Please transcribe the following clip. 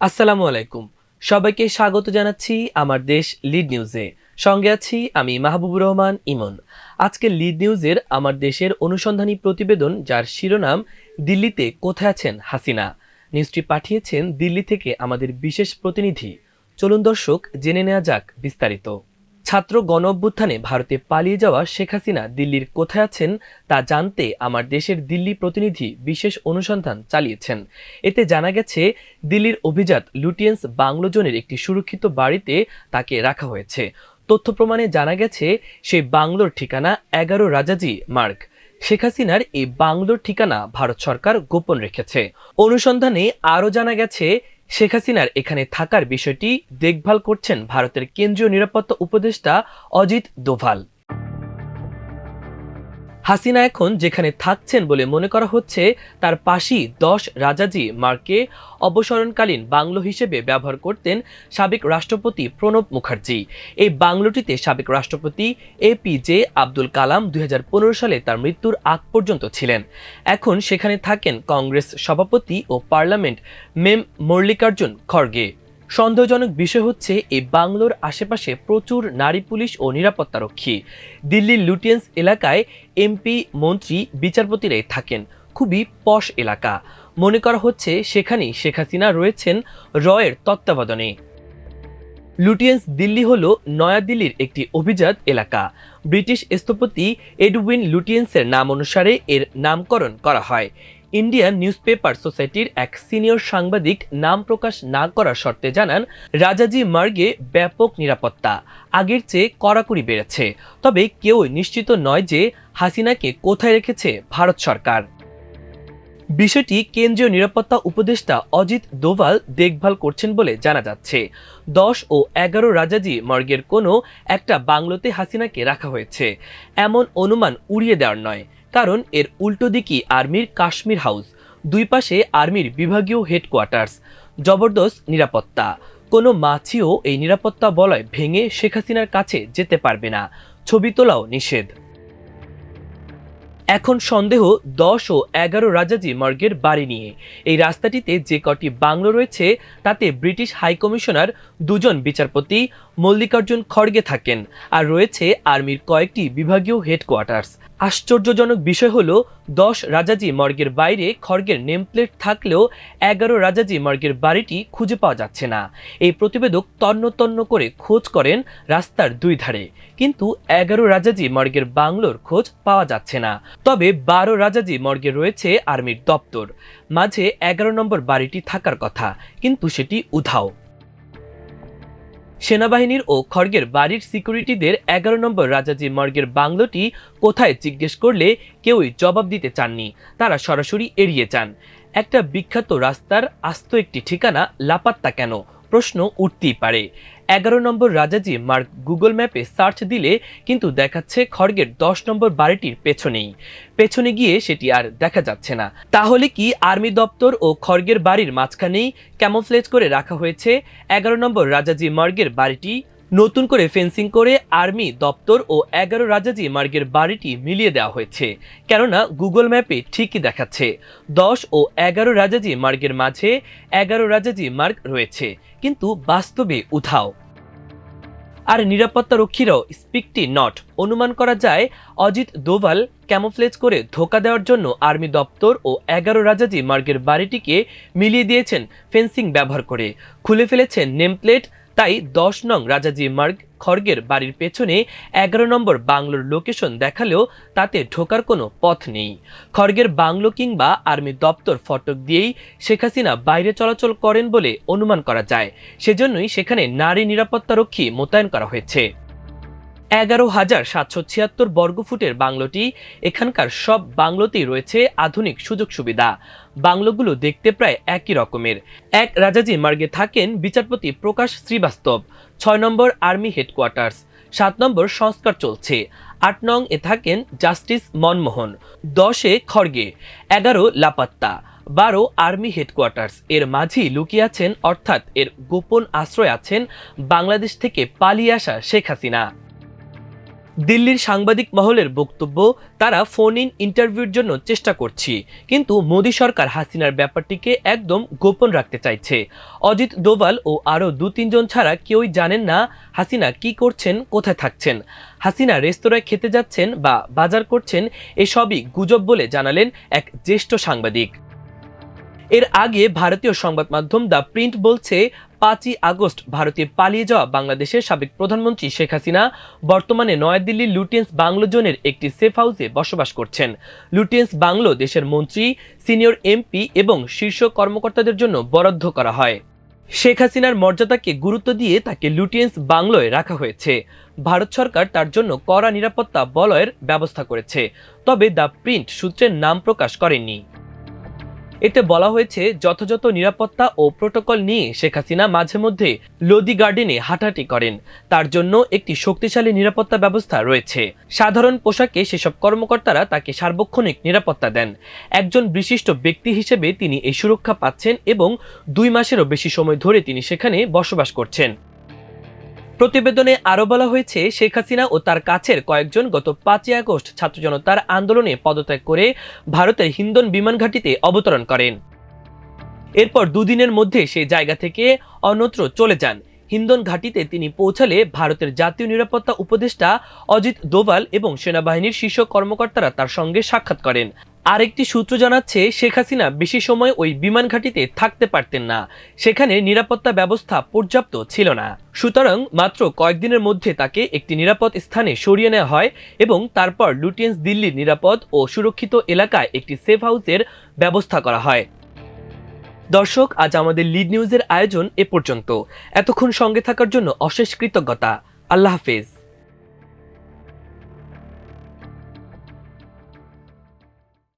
আসসালামু আলাইকুম। সবাইকে স্বাগত জানাচ্ছি আমার দেশ লিড নিউজে। সঙ্গে আছি আমি মাহবুবুর রহমান ইমন। আজকে লিড নিউজের আমার দেশের অনুসন্ধানী প্রতিবেদন যার শিরোনাম, দিল্লিতে কোথায় আছেন হাসিনা? নিউজটি পাঠিয়েছেন দিল্লি থেকে আমাদের বিশেষ প্রতিনিধি। চলুন দর্শক, জেনে নেওয়া যাক বিস্তারিত। ছাত্র গণ অভ্যুত্থানে ভারতে পালিয়ে যাওয়া শেখ হাসিনা দিল্লির কোথায় আছেন তা জানতে আমার দেশের দিল্লি প্রতিনিধি বিশেষ অনুসন্ধান চালিয়েছেন। এতে জানা গেছে, দিল্লির অভিজাত লুটিয়েন্স বাংলো জোনের একটি সুরক্ষিত বাড়িতে তাকে রাখা হয়েছে। তথ্য প্রমাণে জানা গেছে, সেই বাংলোর ঠিকানা এগারো রাজাজি মার্গ। শেখ হাসিনার এই বাংলোর ঠিকানা ভারত সরকার গোপন রেখেছে। অনুসন্ধানে আরও জানা গেছে শেখ হাসিনার এখানে থাকার বিষয়টি দেখভাল করছেন ভারতের কেন্দ্রীয় নিরাপত্তা উপদেষ্টা অজিত দোভাল। হাসিনা এখন যেখানে থাকছেন বলে মনে করা হচ্ছে, তার পাশেই দশ রাজাজি মার্কে অবসরণকালীন বাংলো হিসেবে ব্যবহার করতেন সাবেক রাষ্ট্রপতি প্রণব মুখার্জি। এই বাংলোটিতে সাবেক রাষ্ট্রপতি এপিজে আব্দুল কালাম দুই হাজার পনেরো সালে তার মৃত্যুর আগ পর্যন্ত ছিলেন। এখন সেখানে থাকেন কংগ্রেস সভাপতি ও পার্লামেন্ট মেম মল্লিকার্জুন খড়গে। সন্দেহজনক বিষয় হচ্ছে, এই বাংলোর আশেপাশে প্রচুর নারী পুলিশ ও নিরাপত্তারক্ষী। দিল্লির লুটিয়েন্স এলাকায় এমপি, মন্ত্রী, বিচারপতিরাই থাকেন। খুবই পশ এলাকা। মনে করা হচ্ছে, সেখানেই শেখ হাসিনা রয়েছেন রয়ের তত্ত্বাবধানে। লুটিয়েন্স দিল্লি হল নয়াদিল্লির একটি অভিজাত এলাকা। ব্রিটিশ স্থপতি এডউইন লুটিয়েন্সের নাম অনুসারে এর নামকরণ করা হয়। ইন্ডিয়ান নিউজপেপার সোসাইটির এক সিনিয়র সাংবাদিক নাম প্রকাশ না করার শর্তে জানান, রাজাজি মার্গে ব্যাপক নিরাপত্তা, আগের চেয়ে কড়াকড়ি বেড়েছে। তবে কেউই নিশ্চিত নয় যে হাসিনাকে কোথায় রেখেছে ভারত সরকার। বিষয়টি কেন্দ্রীয় নিরাপত্তা উপদেষ্টা অজিত দোভাল দেখভাল করছেন বলে জানা যাচ্ছে। দশ ও এগারো রাজাজি মর্গের কোনো একটা বাংলোতে হাসিনাকে রাখা হয়েছে। এমন অনুমান উড়িয়ে দেওয়ার নয়। কারণ এর উল্টো দিকই আর্মির কাশ্মীর হাউস। দুই পাশে আর্মির বিভাগীয় হেডকোয়ার্টার্স। জবরদস্ত নিরাপত্তা। কোনো মাছিও এই নিরাপত্তা বলয় ভেঙে শেখ হাসিনার কাছে যেতে পারবে না। ছবি তোলাও নিষেধ। এখন সন্দেহ দশ ও এগারো রাজাজি মর্গের বাড়ি নিয়ে। এই রাস্তাটিতে যে কটি বাংলো রয়েছে, তাতে ব্রিটিশ হাইকমিশনার দুজন বিচারপতি মল্লিকার্জুন খড়গে থাকেন আর রয়েছে আর্মির কয়েকটি বিভাগীয় হেডকোয়ার্টার্স। আশ্চর্যজনক বিষয় হলো, দশ রাজাজি মর্গের বাইরে খড়গের নেমপ্লেট থাকলেও এগারো রাজাজি মর্গের বাড়িটি খুঁজে পাওয়া যাচ্ছে না। এই প্রতিবেদক তন্ন তন্ন করে খোঁজ করেন রাস্তার দুই ধারে। কিন্তু এগারো রাজাজি মর্গের বাংলোর খোঁজ পাওয়া যাচ্ছে না। তবে বারো রাজাজি মর্গে রয়েছে আর্মির দপ্তর। মাঝে এগারো নম্বর বাড়িটি থাকার কথা, কিন্তু সেটি উধাও। সেনাবাহিনীর ও খড়গের বাড়ির সিকিউরিটিদের এগারো নম্বর রাজাজি মর্গের বাংলোটি কোথায় জিজ্ঞেস করলে কেউই জবাব দিতে চাননি। তারা সরাসরি এড়িয়ে চান একটা বিখ্যাত রাস্তার আস্ত একটি ঠিকানা লাপাত্তা কেন? প্রশ্ন উঠতেই পারে। এগারো নম্বর রাজাজি মার্ক গুগল ম্যাপে সার্চ দিলে কিন্তু দেখাচ্ছে খড়গের দশ নম্বর বাড়িটির পেছনেই। পেছনে গিয়ে সেটি আর দেখা যাচ্ছে না। তাহলে কি আর্মি দপ্তর ও খড়গের বাড়ির মাঝখানেই ক্যামোফ্লেজ করে রাখা হয়েছে? এগারো নম্বর রাজাজি মার্গের বাড়িটি নতুন করে ফেন্সিং করে আর্মি দপ্তর ও এগারো রাজাজি মার্গের বাড়িটি মিলিয়ে দেওয়া হয়েছে। কেননা গুগল ম্যাপে ঠিকই দেখাচ্ছে, দশ ও এগারো রাজাজি মার্গের মাঝে এগারো রাজাজি মার্গ রয়েছে, কিন্তু বাস্তবে উধাও। আর নিরাপত্তা রক্ষীরাও স্পিকটি নট। অনুমান করা যায়, অজিত দোভাল ক্যামোফ্লেজ করে ধোকা দেওয়ার জন্য আর্মি দপ্তর ও এগারো রাজাজি মার্গের বাড়িটিকে মিলিয়ে দিয়েছেন ফেন্সিং ব্যবহার করে। খুলে ফেলেছেন নেমপ্লেট তাই দশ নং রাজাজি মার্গ খড়গের বাড়ির পেছনে এগারো নম্বর বাংলোর লোকেশন দেখালেও তাতে ঢোকার কোনো পথ নেই। খড়গের বাংলো কিংবা আর্মি দপ্তর ফটক দিয়েই শেখ হাসিনা বাইরে চলাচল করেন বলে অনুমান করা যায়। সেজন্যই সেখানে নারী নিরাপত্তারক্ষী মোতায়েন করা হয়েছে। এগারো হাজার সাতশো ছিয়াত্তর বর্গফুটের বাংলোটি, এখানকার সব বাংলোতেই রয়েছে আধুনিক সুযোগ সুবিধা। বাংলোগুলো দেখতে প্রায় একই রকমের। এক রাজাজি মার্গে থাকেন বিচারপতি প্রকাশ শ্রীবাস্তব। ছয় নম্বর আর্মি হেডকোয়ার্টার্স। সাত নম্বর সংস্কার চলছে। আট নং এ থাকেন জাস্টিস মনমোহন। দশে খড়গে। এগারো লাপাত্তা। বারো আর্মি হেডকোয়ার্টার্স। এর মাঝেই লুকিয়ে আছেন, অর্থাৎ এর গোপন আশ্রয় আছেন, বাংলাদেশ থেকে পালিয়ে আসা শেখ হাসিনা। দিল্লির সাংবাদিক মহলের বক্তব্য, তারা ফোন ইন ইন্টারভিউর জন্য চেষ্টা করছি। কিন্তু মোদী সরকার হাসিনার ব্যাপারটিকে একদম গোপন রাখতে চাইছে। অজিত দোভাল ও আরও দু তিনজন ছাড়া কেউই জানেন না হাসিনা কি করছেন, কোথায় থাকছেন। হাসিনা রেস্তোরাঁয় খেতে যাচ্ছেন বা বাজার করছেন, এসবই গুজব বলে জানালেন এক জ্যেষ্ঠ সাংবাদিক। এর আগে ভারতীয় সংবাদ মাধ্যম দ্য প্রিন্ট বলছে, পাঁচই আগস্ট ভারতে পালিয়ে যাওয়া বাংলাদেশের সাবেক প্রধানমন্ত্রী শেখ হাসিনা বর্তমানে নয়াদিল্লির লুটিয়েন্স বাংলো জোনের একটি সেফ হাউসে বসবাস করছেন। লুটিয়েন্স বাংলো দেশের মন্ত্রী, সিনিয়র এমপি এবং শীর্ষ কর্মকর্তাদের জন্য বরাদ্দ করা হয়। শেখ হাসিনার মর্যাদাকে গুরুত্ব দিয়ে তাকে লুটিয়েন্স বাংলোয় রাখা হয়েছে। ভারত সরকার তার জন্য কড়া নিরাপত্তা বলয়ের ব্যবস্থা করেছে। তবে দ্য প্রিন্ট সূত্রের নাম প্রকাশ করেননি এতে বলা হয়েছে, যথাযথ নিরাপত্তা ও প্রোটোকল নিয়ে শেখ হাসিনা মাঝে মধ্যে লোদি গার্ডেনে হাঁটাহাঁটি করেন। তার জন্য একটি শক্তিশালী নিরাপত্তা ব্যবস্থা রয়েছে। সাধারণ পোশাকে সেসব কর্মকর্তারা তাকে সার্বক্ষণিক নিরাপত্তা দেন। একজন বিশিষ্ট ব্যক্তি হিসেবে তিনি এই সুরক্ষা পাচ্ছেন এবং দুই মাসেরও বেশি সময় ধরে তিনি সেখানে বসবাস করছেন। প্রতিবেদনে আরও বলা হয়েছে, শেখ হাসিনা ও তার কাছের কয়েকজন গত পাঁচই আগস্ট ছাত্র জনতার আন্দোলনে পদত্যাগ করে ভারতের হিন্দন বিমান ঘাঁটিতে অবতরণ করেন। এরপর দুদিনের মধ্যে সে জায়গা থেকে অন্যত্র চলে যান। হিন্দন ঘাঁটিতে তিনি পৌঁছালে ভারতের জাতীয় নিরাপত্তা উপদেষ্টা অজিত দোভাল এবং সেনাবাহিনীর শীর্ষ কর্মকর্তারা তার সঙ্গে সাক্ষাৎ করেন। আরেকটি সূত্র জানাচ্ছে, শেখ হাসিনা বেশি সময় ওই বিমান ঘাঁটিতে থাকতে পারতেন না। সেখানে নিরাপত্তা ব্যবস্থা পর্যাপ্ত ছিল না। সুতরাং মাত্র কয়েকদিনের মধ্যে তাকে একটি নিরাপদ স্থানে সরিয়ে নেওয়া হয় এবং তারপর লুটিয়েন্স দিল্লির নিরাপদ ও সুরক্ষিত এলাকায় একটি সেফ হাউসের ব্যবস্থা করা হয়। দর্শক, আজ আমাদের লিড নিউজের আয়োজন এ পর্যন্ত। এতক্ষণ সঙ্গে থাকার জন্য অশেষ কৃতজ্ঞতা। আল্লাহ হাফেজ।